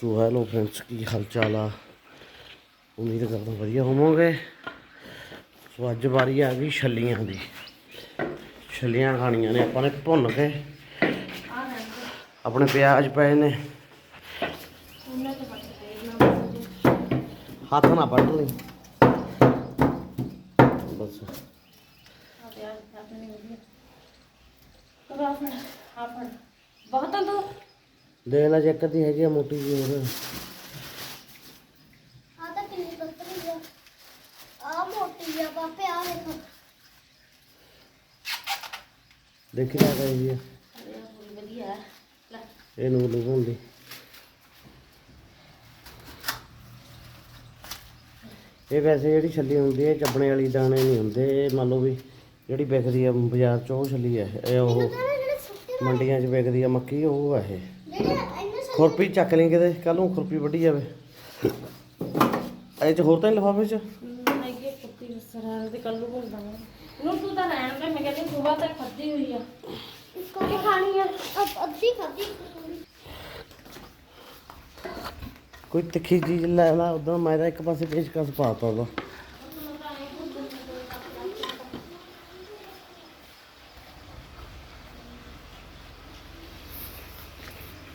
So hello friends ਕੀ ਹਾਲ ਚਾਲ ਆ? ਉਮੀਦ ਕਰਦਾ ਵਧੀਆ ਹੋਵੋਗੇ। ਸੋ ਅੱਜ ਵਾਰੀ ਆ ਗਈ ਛੱਲੀਆਂ ਦੀ। ਛੱਲੀਆਂ ਖਾਣੀਆਂ ਨੇ, ਆਪਾਂ ਨੇ ਭੁੰਨ ਕੇ। ਆਪਣੇ ਪਿਆਜ਼ ਪਏ ਨੇ। ਹੱਥ ਨਾ ਵੱਢ ਲਈ ਬਸ। ਬਹੁਤ ਆ ਦੇਖ ਲੈ ਜੇ ਕਦੀ ਹੈਗੀ ਆ ਮੋਟੀ ਜੀ ਹੋਰ। ਆ ਤਾਂ ਕਿੰਨੀ ਪਤਲੀ ਆ। ਆ ਮੋਟੀ ਆ ਬਾਪੇ ਆ ਦੇਖੋ ਦੇਖੀ ਲੈ ਗਈ ਆ। ਵਧੀਆ ਹੈ। ਲੈ ਇਹਨੂੰ ਲਗਾਉਂਦੀ ਇਹ ਵੈਸੇ ਜਿਹੜੀ ਛੱਲੀ ਹੁੰਦੀ ਹੈ ਚੱਬਣੇ ਵਾਲੀ ਦਾਣੇ ਨਹੀਂ ਹੁੰਦੇ ਇਹ ਮੰਨ ਲਓ ਵੀ ਜਿਹੜੀ ਵਿਕਦੀ ਆ ਬਾਜ਼ਾਰ 'ਚ ਉਹ ਛੱਲੀ ਹੈ ਇਹ ਉਹ ਮੰਡੀਆਂ 'ਚ ਵਿਕਦੀ ਆ ਮੱਕੀ ਉਹ ਆ ਇਹ। ਖੁਰਪੀ ਚੱਕ ਲਈ ਕਿਤੇ ਕੱਲ ਨੂੰ ਖੁਰਪੀ ਵੱਢੀ ਜਾਵੇ। ਇਹ 'ਚ ਹੋਰ ਤਾਂ ਨਹੀਂ ਲਿਫਾਫੇ 'ਚ? ਮੈਂ ਕਿ ਕੁੱਤੀ ਸਰਾਂ ਦੇ ਕੱਲੂ ਹੁੰਦਾ ਨੂੰ ਤੂੰ ਤਾਂ ਰਹਿਣ ਦੇ ਮੈਂ ਕਹਿੰਦੀ ਸੁਬਾ ਤੱਕ ਖੱਦੀ ਹੋਈ ਆ। ਇੱਕੋ ਹੀ ਖਾਣੀ ਆ? ਅ- ਅੱਧੀ ਖਾਧੀ। ਕੋਈ ਤਿੱਖੀ ਚੀਜ਼ ਲੈ ਲਾ ਉਦੋਂ ਮੈਂ ਤਾਂ ਇੱਕ ਪਾਸੇ ਪੇਚਕਸ ਪਾਤਾ ਉਹਦਾ।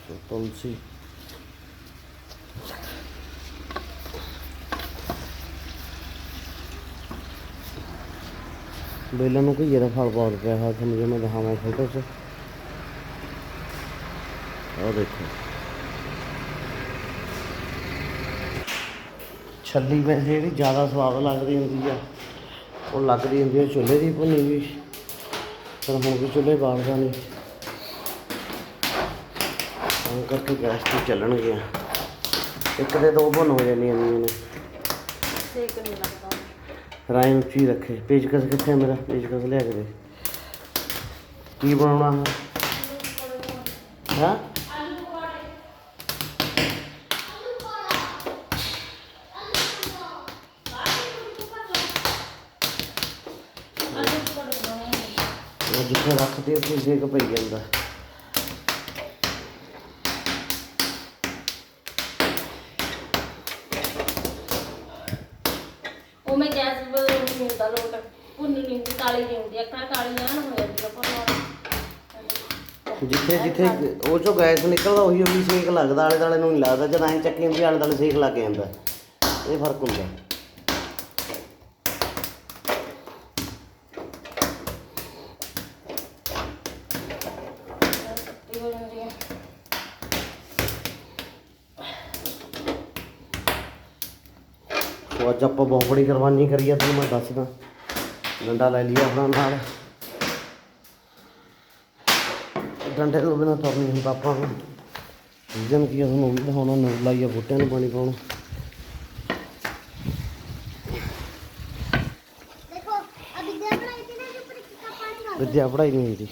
ਤੇ ਤੁਲਸੀ ਬੇਲਾਂ ਨੂੰ ਕੋਈ ਜਿਹੜਾ ਫਲ ਪਾਉ ਪਿਆ ਹੈ ਤੁਹਾਨੂੰ ਜੇ ਮੈਂ ਦਿਖਾਵਾਂ ਫੋਟੋ 'ਚ। ਉਹ ਦੇਖੋ। ਛੱਲੀ ਵੈਸੇ ਜਿਹੜੀ ਜ਼ਿਆਦਾ ਸਵਾਦ ਲੱਗਦੀ ਹੁੰਦੀ ਆ, ਉਹ ਲੱਗਦੀ ਹੁੰਦੀ ਹੈ ਚੁੱਲ੍ਹੇ ਦੀ ਭੁੰਨੀ ਵੀ ਪਰ ਹੁਣ ਵੀ ਚੁੱਲ੍ਹੇ ਬਾਲਦਾ ਕਰਕੇ ਗੈਸ ਤੇ ਚੱਲਣਗੀਆਂ ਇੱਕ ਦੇ ਦੋ ਬਣ ਹੋ ਜਾਂਦੀਆਂ ਨੇ ਸੇਕ ਨਹੀਂ ਲੱਗਦਾ ਰਾਈ ਉੱਚੀ ਰੱਖੇ। ਪੇਚਕਸ ਕਿੱਥੇ ਆ ਮੇਰਾ? ਪੇਚਕਸ ਲਿਆ ਕੇ ਦੇ। ਕੀ ਬਣਾਉਣਾ ਹੈ? ਹਾਂ? ਜਿੱਥੇ ਰੱਖਦੇ ਉੱਥੇ ਸੇਕ ਪਈ ਜਾਂਦਾ ਉਹ ਮੈਂ ਗੈਸ ਬਲ ਨਹੀਂ ਲੋਟ ਪੁੰਨੀ ਨਹੀਂ ਕਾਲੀ ਨਹੀਂ ਹੁੰਦੀ ਅੱਖਾਂ ਕਾਲੀਆਂ ਨਾ ਹੋ ਜਾਂਦੀਆਂ ਪਰ ਜਿੱਥੇ ਜਿੱਥੇ ਉਹ ਚੋਂ ਗੈਸ ਨਿਕਲਦਾ, ਉਹੀ ਉਹੀ ਸੇਕ ਲੱਗਦਾ ਆਲੇ ਦਾਲੇ ਨੂੰ ਨਹੀਂ ਲੱਗਦਾ, ਜਦ ਐਂ ਚੱਕੀ ਹੁੰਦੀ ਆਲੇ ਦਾਲੇ ਸੇਕ ਲੱਗ ਜਾਂਦਾ ਇਹ ਫ਼ਰਕ ਹੁੰਦਾ ਖੱਟੀ ਹੋ ਜਾਂਦੀ ਹੈ ਸੋ ਅੱਜ ਆਪਾਂ ਬਹੁਤ ਬੜੀ ਕੁਰਬਾਨੀ ਕਰੀ ਆ ਤੁਹਾਨੂੰ ਮੈਂ ਦੱਸਦਾ ਡੰਡਾ ਲੈ ਲਿਆ ਆਪਣਾ ਨਾਲ। ਡੰਡੇ ਤੋਂ ਬਿਨਾਂ ਤੁਰ ਨਹੀਂ ਹੁੰਦਾ ਆਪਾਂ ਨੂੰ। ਰੀਜਨ ਕੀ ਆ ਤੁਹਾਨੂੰ ਉਹ ਵੀ ਦਿਖਾਉਣਾ ਨੂਰ ਲਾਈਆ ਬੂਟਿਆਂ ਨੂੰ ਪਾਣੀ ਪਾਉਣਾ। ਵਿਦਿਆ ਨਾ ਪੜਾਈ ਨਹੀਂ ਹੁੰਦੀ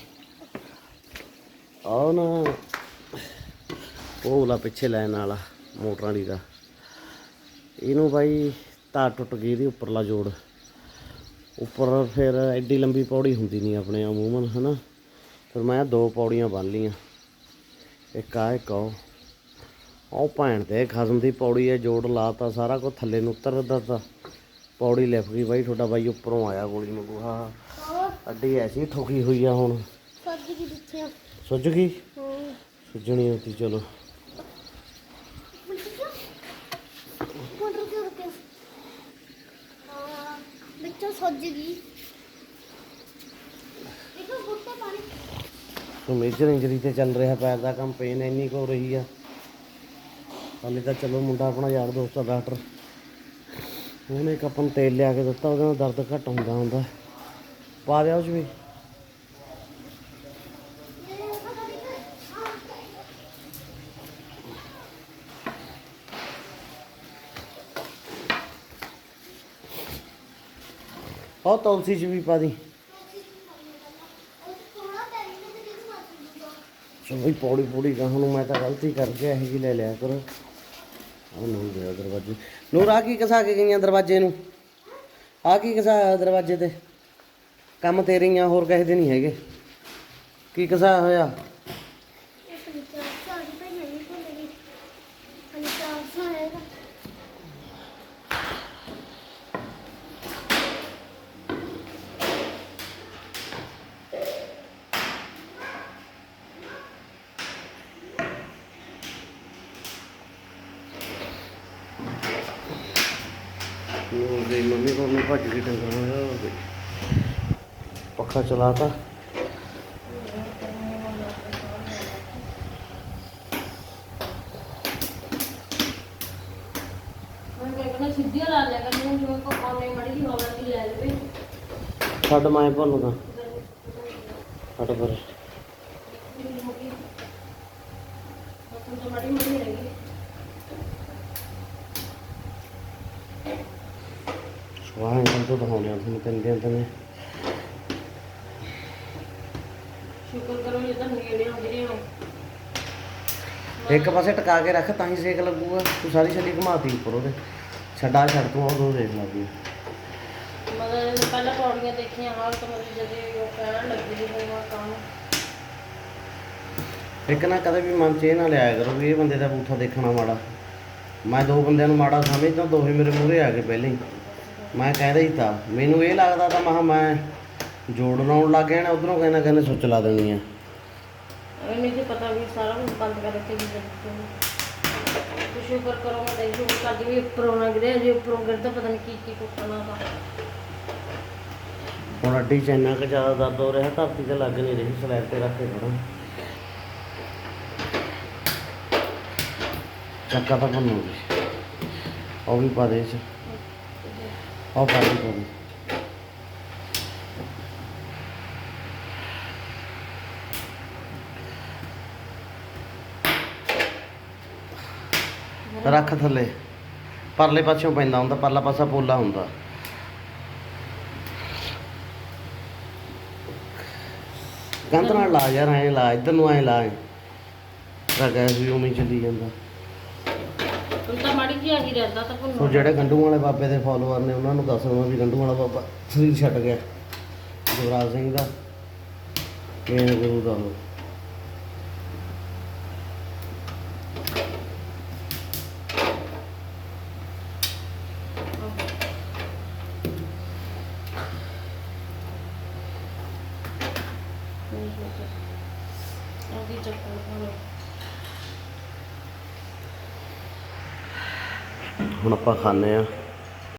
ਆਹ ਨਾ ਉਹ ਵਾਲਾ ਪਿੱਛੇ ਲੈਣ ਵਾਲਾ ਮੋਟਰਾਂ ਵਾਲੀ ਦਾ। ਇਹਨੂੰ ਬਾਈ ਤਾਰ ਟੁੱਟ ਗਈ ਇਹਦੀ ਉੱਪਰਲਾ ਜੋੜ। ਉੱਪਰ ਫਿਰ ਐਡੀ ਲੰਬੀ ਪੌੜੀ ਹੁੰਦੀ ਨਹੀਂ ਆਪਣੇ ਅਮੂਮਨ ਹਨਾ? ਫਿਰ ਮੈਂ ਦੋ ਪੌੜੀਆਂ ਬੰਨ ਲੀਆਂ ਇੱਕ ਆ ਇੱਕ ਉਹ। ਉਹ ਭੈਣ ਤੇ ਖਸਮ ਦੀ ਪੌੜੀ ਹੈ ਜੋੜ ਲਾਤਾ ਸਾਰਾ ਕੁਝ ਥੱਲੇ ਨੂੰ ਉਤਰਦਾ ਤਾਂ ਪੌੜੀ ਲਿਫ ਗਈ ਬਾਈ ਤੁਹਾਡਾ ਬਾਈ ਉੱਪਰੋਂ ਆਇਆ ਗੋਲੀ ਮੰਗੂ। ਹਾਂ ਹੋਰ ਅੱਡੀ ਐਸੀ ਠੋਕੀ ਹੋਈ ਆ ਹੁਣ। ਸੁੱਜ ਗਈ ਸੁੱਜਣੀ ਹੁੰਦੀ ਚਲੋ ਮੋਟਰ ਕਿਉਂ ਰੁਕਿਆ ਹਾਂ ਵਿੱਚੋਂ ਗਈ ਦੇਖੋ, ਬੁੱਟੇ ਪਾਣੀ। ਸੋ ਮੇਜਰ ਇੰਜਰੀ ਤੇ ਚੱਲ ਰਿਹਾ, ਪੈਰ ਦਾ ਕੰਮ ਪੇਨ ਇੰਨੀ ਕੁ ਹੋ ਰਹੀ ਆ। ਹਾਲੇ ਤਾਂ ਚਲੋ ਮੁੰਡਾ ਆਪਣਾ ਯਾਰ ਦੋਸਤ ਆ, ਡਾਕਟਰ। ਉਹਨੇ ਇੱਕ ਆਪਾਂ ਨੂੰ ਤੇਲ ਲਿਆ ਕੇ ਦਿੱਤਾ, ਉਹਦੇ ਨਾਲ ਦਰਦ ਘੱਟ ਹੁੰਦਾ ਹੁੰਦਾ। ਪਾ ਦਿਆ ਉਸ ਵੀ? ਉਹ ਤੁਲਸੀ ਚ ਵੀ ਪਾ ਦੀ। ਚਲੋ ਬਈ, ਪੌੜੀ ਪੌੜੀ ਗਾਹ ਨੂੰ ਮੈਂ ਤਾਂ ਗਲਤੀ ਕਰ ਗਿਆ ਇਹ ਜੀ ਲੈ ਲਿਆ ਕਰੋ। ਉਹ ਨੂੰ ਗਿਆ ਦਰਵਾਜ਼ੇ। ਨੂਰ ਆ ਕੀ ਕਸਾ ਕੇ ਗਈਆਂ ਦਰਵਾਜ਼ੇ ਨੂੰ? ਆ ਕੀ ਕਸਾ ਦਰਵਾਜ਼ੇ ਤੇ? ਕੰਮ ਤੇਰੀਆਂ ਹੋਰ ਕਿਸੇ ਦੇ ਨਹੀਂ ਹੈਗੇ। ਕੀ ਕਸਾ ਹੋਇਆ ਸਾਡੀ ਭਾਈ ਨਹੀਂ ਭੁੱਲ ਗਈ ਨੂਰ ਦੀ ਮੰਮੀ ਕੋਲ ਨੂੰ ਭੱਜ ਕੇ ਡੰਗਰਾਂ ਨਾਲ ਹੋ ਗਈ ਪੱਖਾ ਚਲਾਤਾ। ਮੈਂ ਕਹਿੰਦਾ ਸਿੱਧੀਆਂ ਲਾ ਲਿਆ ਕਰਨੀ ਜਿਵੇਂ ਕੋ ਆਉਣੇ ਮੜੀ ਦੀ ਹਵਾ ਦੀ ਲੈ ਲਵੇ ਛੱਡ ਮੈਂ ਭੰਨੂ ਤਾਂ ਛੱਡ ਪਰ ਤਾਂ ਮੜੀ ਮੜੀ ਹੈਗੀ ਸਵਾਹ ਇਹਨਾਂ ਤੋਂ ਦਿਖਾਉਂਦੇ ਆ ਤੁਹਾਨੂੰ ਤਿੰਨ ਦਿਨ ਤਨੇ ਸ਼ੁਕਰ ਕਰੋ ਇਹ ਤਾਂ ਨੇੜੇ ਹੋ ਜਿਹੜੇ ਹੋ ਇੱਕ ਪਾਸੇ ਟਕਾ ਕੇ ਰੱਖ ਤਾਂ ਹੀ ਸੇਕ ਲੱਗੂਗਾ। ਤੂੰ ਸਾਰੀ ਛੱਡੀ ਘਮਾਤੀ ਉੱਪਰ ਉਹਦੇ ਛੱਡਾ ਛੱਡ ਤੂੰ ਉਹ ਦੋ ਦੇਖ ਲਾ ਵੀ ਮਤਲਬ ਪਹਿਲਾਂ ਪੌੜੀਆਂ ਦੇਖੀਆਂ ਹਾਲ ਤਾਂ ਮਤਲਬ ਜਦੇ ਉਹ ਕਹਿਣ ਲੱਗੀ ਸੀ ਹੋਵਾ ਕੰਮ। ਇੱਕ ਨਾ ਕਦੇ ਵੀ ਮਨ 'ਚ ਇਹ ਨਾ ਲਿਆਇਆ ਕਰੋ ਵੀ ਇਹ ਬੰਦੇ ਦਾ ਬੂਥਾ ਦੇਖਣਾ ਮਾੜਾ। ਮੈਂ ਦੋ ਬੰਦਿਆਂ ਨੂੰ ਮਾੜਾ ਸਮਝਦਾ ਦੋਹੇ ਮੇਰੇ ਮੂਹਰੇ ਆ ਗਏ ਪਹਿਲਾਂ ਹੀ। ਮੈਂ ਕਹਿੰਦਾ ਹੀ ਤਾਂ ਮੈਨੂੰ ਇਹ ਲੱਗਦਾ ਤਾਂ ਮਹਾ ਮੈਂ ਜੋੜ ਲਾਉਣ ਲੱਗ ਗਿਆ ਨਾ ਉਧਰੋਂ ਕਹਿੰਦਾ ਕਹਿੰਦੇ ਸੁੱਚ ਲਾ ਦੇਣੀ ਆ। ਨਹੀਂ ਤੇ ਪਤਾ ਵੀ ਸਾਰਾ ਕੁਝ ਬੰਦ ਕਰ ਰੱਖੇ ਜੀ ਤੇ। ਸ਼ੁਕਰ ਕਰੋ ਮੈਂ ਤਾਂ ਸ਼ੁਕਰ ਕਰਦੀ ਵੀ ਉੱਪਰੋਂ ਨਾ ਗਿਰੇ ਜੇ ਉੱਪਰੋਂ ਗਿਰਦਾ ਪਤਾ ਨਹੀਂ ਕੀ ਕੀ ਕੁੱਟਣਾ ਦਾ ਹੁਣ ਅੱਡੀ 'ਚ ਇੰਨਾ ਕੁ ਜ਼ਿਆਦਾ ਦਰਦ ਹੋ ਰਿਹਾ ਧਰਤੀ ਤੇ ਲੱਗ ਨਹੀਂ ਰਹੀ ਸਲੈਬ ਤੇ ਰੱਖ ਕੇ ਖੜਾ ਚੱਕਾ ਤਾਂ ਬਣੂਗੀ ਉਹ ਵੀ ਪਾ ਦੇ ਇਹ 'ਚ ਉਹ ਪਾ ਦੇ ਪਾ ਰੱਖ ਥੱਲੇ। ਪਰਲੇ ਪਾਸਿਓਂ ਪੈਂਦਾ ਹੁੰਦਾ, ਪਰਲਾ ਪਾਸਾ ਪੋਲਾ ਹੁੰਦਾ। ਗੰਦ ਨਾਲ ਲਾ ਯਾਰ, ਐਂ ਲਾ, ਇੱਧਰ ਨੂੰ ਐਂ ਲਾ। ਤਾਂ ਗੈਸ ਵੀ ਉਵੇਂ ਹੀ ਚੱਲੀ ਜਾਂਦਾ। ਤਾਂ ਮਾੜੀ ਜਿਹੀ ਆਹੀ ਰਹਿੰਦਾ ਤਾਂ ਸੋ ਭੁੰਨੋ ਜਿਹੜੇ ਗੰਡੂ ਵਾਲੇ ਬਾਬੇ ਦੇ ਫਾਲੋਅਰ ਨੇ ਉਹਨਾਂ ਨੂੰ ਦੱਸ ਦਵਾਂ ਵੀ ਗੰਡੂ ਵਾਲਾ ਬਾਬਾ ਸਰੀਰ ਛੱਡ ਗਿਆ। ਗੁਰਰਾਜ ਸਿੰਘ ਦਾ ਮੇਨ ਗੁਰੂ ਦਾ ਉਹ। ਉਹਦੀ ਚੱਕਰ ਭੁੰਨੋ ਹੁਣ ਆਪਾਂ ਖਾਂਦੇ ਆ